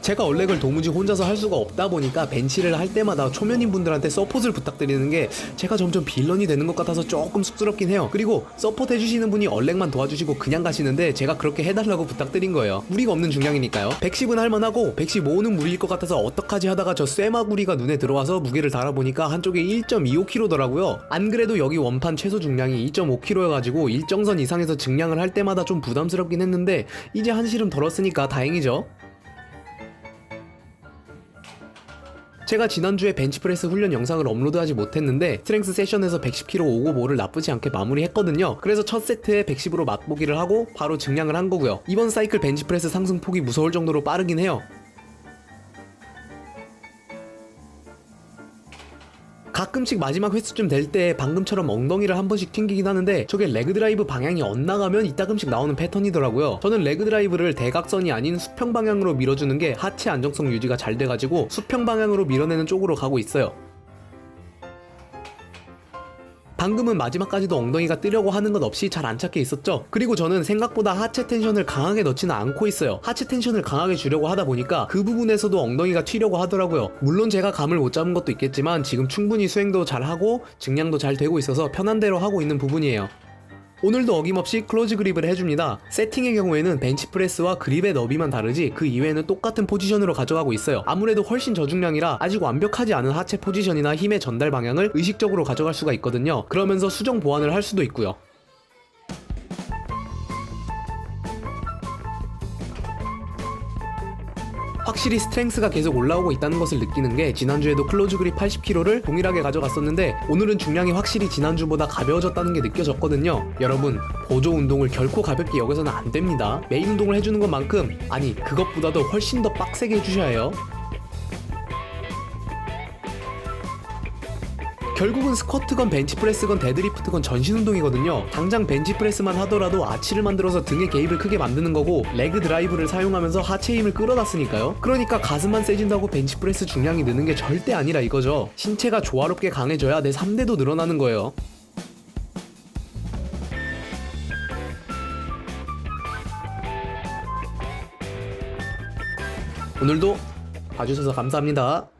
제가 얼렉을 도무지 혼자서 할 수가 없다 보니까 벤치를 할 때마다 초면인 분들한테 서폿을 부탁드리는 게 제가 점점 빌런이 되는 것 같아서 조금 쑥스럽긴 해요. 그리고 서폿 해주시는 분이 얼렉만 도와주시고 그냥 가시는데 제가 그렇게 해달라고 부탁드린 거예요. 무리가 없는 중량이니까요. 110은 할만하고 115는 무리일 것 같아서 어떡하지 하다가 저 쇠마구리가 눈에 들어와서 무게를 달아보니까 한쪽에 1.25kg더라고요. 안 그래도 여기 원판 최소 중량이 2.5kg여가지고 일정선 이상에서 증량을 할 때마다 좀 부담스럽긴 했는데 이제 한시름 덜었으니까 다행이죠. 제가 지난주에 벤치프레스 훈련 영상을 업로드하지 못했는데 스트렝스 세션에서 110kg 오고 모를 나쁘지 않게 마무리했거든요. 그래서 첫 세트에 110으로 맛보기를 하고 바로 증량을 한 거고요. 이번 사이클 벤치프레스 상승폭이 무서울 정도로 빠르긴 해요. 가끔씩 마지막 횟수쯤 될 때 방금처럼 엉덩이를 한 번씩 튕기긴 하는데 저게 레그 드라이브 방향이 엇나가면 이따금씩 나오는 패턴이더라고요. 저는 레그 드라이브를 대각선이 아닌 수평 방향으로 밀어주는 게 하체 안정성 유지가 잘 돼가지고 수평 방향으로 밀어내는 쪽으로 가고 있어요. 방금은 마지막까지도 엉덩이가 뜨려고 하는 것 없이 잘 안착해 있었죠. 그리고 저는 생각보다 하체 텐션을 강하게 넣지는 않고 있어요. 하체 텐션을 강하게 주려고 하다 보니까 그 부분에서도 엉덩이가 튀려고 하더라고요. 물론 제가 감을 못 잡은 것도 있겠지만 지금 충분히 수행도 잘 하고 증량도 잘 되고 있어서 편한 대로 하고 있는 부분이에요. 오늘도 어김없이 클로즈 그립을 해줍니다. 세팅의 경우에는 벤치프레스와 그립의 너비만 다르지 그 이외에는 똑같은 포지션으로 가져가고 있어요. 아무래도 훨씬 저중량이라 아직 완벽하지 않은 하체 포지션이나 힘의 전달 방향을 의식적으로 가져갈 수가 있거든요. 그러면서 수정 보완을 할 수도 있고요. 확실히 스트렝스가 계속 올라오고 있다는 것을 느끼는 게 지난주에도 클로즈 그립 80kg를 동일하게 가져갔었는데 오늘은 중량이 확실히 지난주보다 가벼워졌다는 게 느껴졌거든요. 여러분, 보조 운동을 결코 가볍게 여겨서는 안 됩니다. 메인 운동을 해주는 것만큼 아니 그것보다도 훨씬 더 빡세게 해주셔야 해요. 결국은 스쿼트건 벤치프레스건 데드리프트건 전신 운동이거든요. 당장 벤치프레스만 하더라도 아치를 만들어서 등의 개입을 크게 만드는 거고 레그 드라이브를 사용하면서 하체 힘을 끌어놨으니까요. 그러니까 가슴만 세진다고 벤치프레스 중량이 느는 게 절대 아니라 이거죠. 신체가 조화롭게 강해져야 내 3대도 늘어나는 거예요. 오늘도 봐주셔서 감사합니다.